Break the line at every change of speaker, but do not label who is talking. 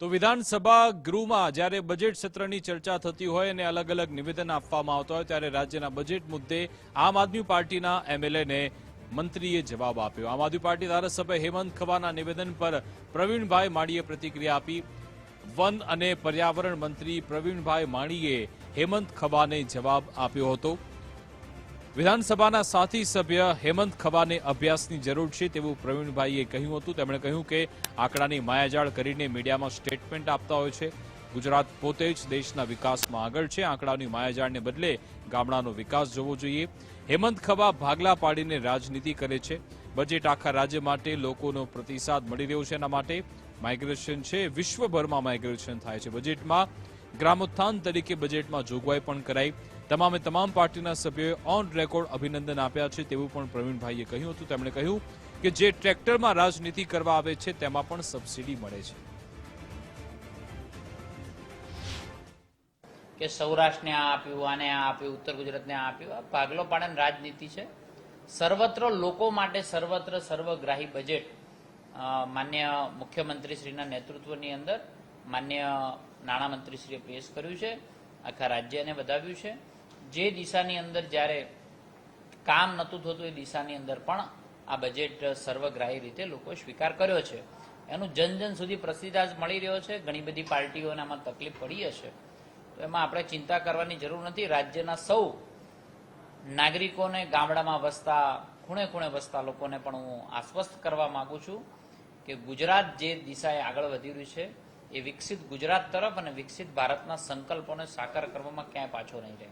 તો વિધાનસભા ગૃહમાં જ્યારે બજેટ સત્રની ચર્ચા થતી હોય અને અલગ અલગ નિવેદન આપવામાં આવતા હોય ત્યારે રાજ્યના બજેટ મુદ્દે આમ આદમી પાર્ટીના એમએલએને મંત્રીએ જવાબ આપ્યો. આમ આદમી પાર્ટી ધારાસભ્ય હેમંત ખવાના નિવેદન પર પ્રવીણભાઈ માળીએ પ્રતિક્રિયા આપી. વન અને પર્યાવરણ મંત્રી પ્રવીણભાઈ માળીએ હેમંત ખવાને જવાબ આપ્યો હતો. વિધાનસભાના સાથી સભ્ય હેમંત ખવાને અભ્યાસની જરૂર છે તેવું પ્રવીણભાઈએ કહ્યું હતું. તેમણે કહ્યું કે આંકડાની માયાજાળ કરીને મીડિયામાં સ્ટેટમેન્ટ આપતા હોય છે. ગુજરાત પોતે જ દેશના વિકાસમાં આગળ છે. આંકડાની માયાજાળને બદલે ગામડાનો વિકાસ જોવો જોઈએ. હેમંત ખવા ભાગલા પાડીને રાજનીતિ કરે છે. બજેટ આખા રાજ્ય માટે લોકોનો પ્રતિસાદ મળી રહ્યો છે એના માટે. માઇગ્રેશન છે. વિશ્વભરમાં માઇગ્રેશન થાય છે. બજેટમાં ગ્રામોત્થાન તરીકે બજેટમાં જોગવાઈ પણ કરાઈ. તમામે તમામ પાર્ટીના સભ્યોએ ઓન રેકોર્ડ અભિનંદન આપ્યા છે તેવું પણ પ્રવીણભાઈએ કહ્યું હતું. તેમણે કહ્યું કે જે ટ્રેક્ટરમાં રાજનીતિ કરવા આવે છે તેમાં પણ સબસિડી મળે છે.
કે સૌરાષ્ટ્રને આ આપ્યું, આને આ આપ્યું, ઉત્તર ગુજરાતને આ આપ્યું, આ ભાગલો પાડન રાજનીતિ છે. સર્વત્ર લોકો માટે સર્વત્ર સર્વગ્રાહી બજેટ માન્ય મુખ્યમંત્રીશ્રીના નેતૃત્વની અંદર માન્ય નાણામંત્રીશ્રીએ પેશ કર્યું છે, આખા રાજ્યને વધાવ્યું છે. જે દિશાની અંદર જ્યારે કામ નહોતું થતું, એ દિશાની અંદર પણ આ બજેટ સર્વગ્રાહી રીતે લોકોએ સ્વીકાર કર્યો છે. એનું જન જન સુધી પ્રસિદ્ધાજ મળી રહ્યો છે. ઘણી બધી પાર્ટીઓને આમાં તકલીફ પડી હશે. તો એમાં આપણે ચિંતા કરવાની જરૂર નથી. રાજ્યના સૌ નાગરિકોને ગામડામાં વસતા, ખૂણે ખૂણે વસતા લોકોને પણ હું આશ્વસ્ત કરવા માંગુ છું કે ગુજરાત જે દિશાએ આગળ વધી રહ્યું છે એ વિકસિત ગુજરાત તરફ અને વિકસિત ભારતના સંકલ્પોને સાકાર કરવામાં ક્યાંય પાછો નહીં રહે.